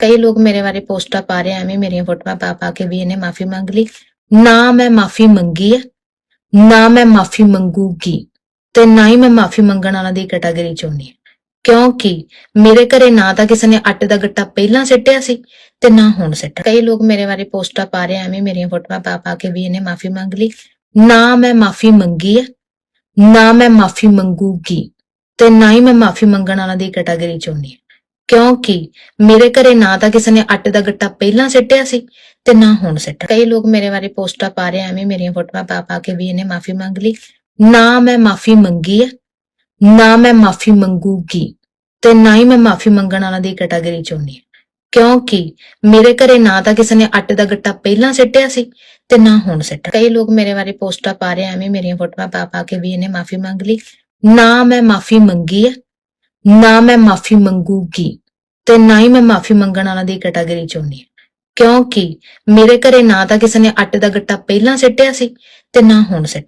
ਕਈ ਲੋਕ ਮੇਰੇ ਬਾਰੇ ਪੋਸਟਾਂ ਪਾ ਰਹੇ ਐਵੇਂ ਮੇਰੀਆਂ ਫੋਟੋਆਂ ਪਾ ਪਾ ਕੇ ਵੀ ਇਹਨੇ ਮਾਫੀ ਮੰਗ ਲਈ। ਨਾ ਮੈਂ ਮਾਫੀ ਮੰਗੀ ਹੈ ਨਾ ਮੈਂ ਮਾਫੀ ਮੰਗੂਗੀ ਤੇ ਨਾ ਹੀ ਮੈਂ ਮਾਫੀ ਮੰਗਣ ਵਾਲਾ ਦੀ ਕੈਟਾਗਰੀ ਚ ਹੁੰਦੀ ਹਾਂ ਕਿਉਂਕਿ ਮੇਰੇ ਘਰੇ ਨਾ ਤਾਂ ਕਿਸੇ ਨੇ ਆਟੇ ਦਾ ਗੱਟਾ ਪਹਿਲਾਂ ਸਿੱਟਿਆ ਸੀ ਤੇ ਨਾ ਹੁਣ ਸਿੱਟਿਆ। ਕਈ ਲੋਕ ਮੇਰੇ ਬਾਰੇ ਪੋਸਟਾਂ ਪਾ ਰਹੇ ਐਵੇਂ ਮੇਰੀਆਂ ਫੋਟੋਆਂ ਪਾ ਪਾ ਕੇ ਵੀ ਇਹਨੇ ਮਾਫੀ ਮੰਗ ਲਈ। ਨਾ ਮੈਂ ਮਾਫੀ ਮੰਗੀ ਹੈ ਨਾ ਮੈਂ ਮਾਫੀ ਮੰਗੂਗੀ ਤੇ ਨਾ ਹੀ ਮੈਂ ਮਾਫੀ ਮੰਗਣ ਵਾਲਾ ਦੀ ਕੈਟਾਗਰੀ ਚ ਹੁੰਦੀ ਹਾਂ ਕਿਉਂਕਿ ਮੇਰੇ ਘਰੇ ਨਾ ਤਾਂ ਕਿਸੇ ਨੇ ਆਟੇ ਦਾ ਗੱਟਾ ਪਹਿਲਾਂ ਸਿੱਟਿਆ ਸੀ ਤੇ ਨਾ ਹੁਣ ਸਿੱਟ ਕਈ ਲੋਕ ਮੇਰੇ ਬਾਰੇ ਪੋਸਟਾਂ ਪਾ ਰਹੇ ਐਵੇਂ ਮੇਰੀਆਂ ਫੋਟੋਆਂ ਪਾ ਪਾ ਕੇ ਵੀ ਇਹਨੇ ਮਾਫੀ ਮੰਗ ਲਈ। ਨਾ ਮੈਂ ਮਾਫੀ ਮੰਗੀ ਹੈ ਨਾ ਮੈਂ ਮਾਫੀ ਮੰਗੂਗੀ ਤੇ ਨਾ ਹੀ ਮੈਂ ਮਾਫੀ ਮੰਗਣ ਵਾਲਾ ਦੀ ਕੈਟਾਗਰੀ ਚ ਹੁੰਦੀ ਹਾਂ ਕਿਉਂਕਿ ਮੇਰੇ ਘਰੇ ਨਾ ਤਾਂ ਕਿਸੇ ਨੇ ਆਟੇ ਦਾ ਗੱਟਾ ਪਹਿਲਾਂ ਸਿੱਟਿਆ ਸੀ ਤੇ ਨਾ ਹੁਣ ਸਿੱਟ ਕਈ ਲੋਕ ਮੇਰੇ ਬਾਰੇ ਪੋਸਟਾਂ ਪਾ ਰਹੇ ਐਵੇਂ ਮੇਰੀਆਂ ਫੋਟੋਆਂ ਪਾ ਪਾ ਕੇ ਵੀ ਇਹਨੇ ਮਾਫੀ ਮੰਗ ਲਈ। ਨਾ ਮੈਂ ਮਾਫੀ ਮੰਗੀ ਹੈ ਨਾ ਮੈਂ ਮਾਫੀ ਮੰਗੂਗੀ। ਤੇ ਨਾ ਹੀ ਮੈਂ ਮਾਫੀ ਮੰਗਣ ਵਾਲਾ ਦੀ ਕੈਟਾਗਰੀ ਚ ਹੁੰਦੀ ਹਾਂ। ਕਿਉਂਕਿ ਮੇਰੇ ਘਰੇ ਨਾ ਤਾਂ ਕਿਸੇ ਨੇ ਆਟੇ ਦਾ ਗੱਟਾ ਪਹਿਲਾਂ ਸਿੱਟਿਆ ਸੀ ਤੇ ਨਾ ਹੁਣ ਸਿੱਟ